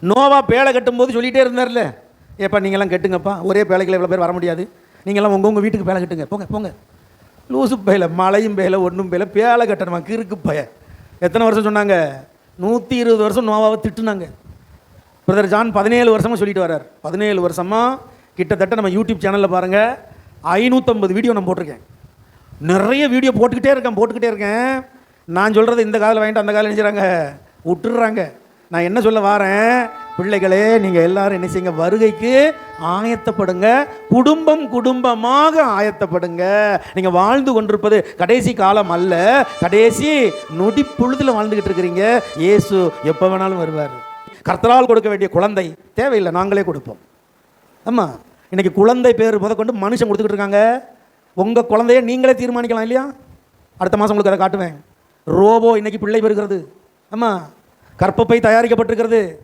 நோவா பேழை கட்டும்போது சொல்லிகிட்டே இருந்தார்ல. ஏப்பா நீங்களாம் கட்டுங்கப்பா. ஒரே பேழைக்கில் இவ்வளோ பேர் வர முடியாது நீங்களாம் உங்கள் உங்கள் வீட்டுக்கு பேழை கட்டுங்க. போங்க போங்க. லூசு பயில மழையும் பெயல ஒன்றும் பெயல பேழை கட்டணுமா? கிறுக்கு பய. எத்தனை வருஷம் சொன்னாங்க? நூற்றி இருபது வருஷம் நோவாவை திட்டுனாங்க. பிரதர் ஜான் பதினேழு வருஷமாக சொல்லிட்டு வர்றார். பதினேழு வருஷமாக கிட்டத்தட்ட நம்ம யூடியூப் சேனலில் பாருங்கள் ஐநூற்றம்பது வீடியோ நான் போட்டிருக்கேன். நிறைய வீடியோ போட்டுக்கிட்டே இருக்கேன் போட்டுக்கிட்டே இருக்கேன். நான் சொல்கிறது இந்த காதில் வாங்கிட்டு அந்த காதில் நினைச்சுறாங்க விட்டுடுறாங்க. நான் என்ன சொல்ல வாரேன்? பிள்ளைகளே நீங்கள் எல்லாரும் என்ன செய்யுங்க? வருகைக்கு ஆயத்தப்படுங்க. குடும்பம் குடும்பமாக ஆயத்தப்படுங்க. நீங்கள் வாழ்ந்து கொண்டிருப்பது கடைசி காலம் அல்ல. கடைசி நொடி பொழுதில் வாழ்ந்துக்கிட்டு இருக்கிறீங்க. இயேசு எப்போ வேணாலும் வருவார். கர்த்தரால் கொடுக்க வேண்டிய குழந்தை தேவையில்லை. நாங்களே கொடுப்போம். ஆமாம் இன்றைக்கி குழந்தை பேர் முதற்கொண்டு மனுஷன் கொடுத்துக்கிட்டு இருக்காங்க. உங்கள் குழந்தைய நீங்களே தீர்மானிக்கலாம் இல்லையா? அடுத்த மாதம் உங்களுக்கு அதை காட்டுவேன். ரோபோ இன்றைக்கி பிள்ளை பெறுகிறது. ஆமாம் கற்பப்பை தயாரிக்கப்பட்டிருக்கிறது.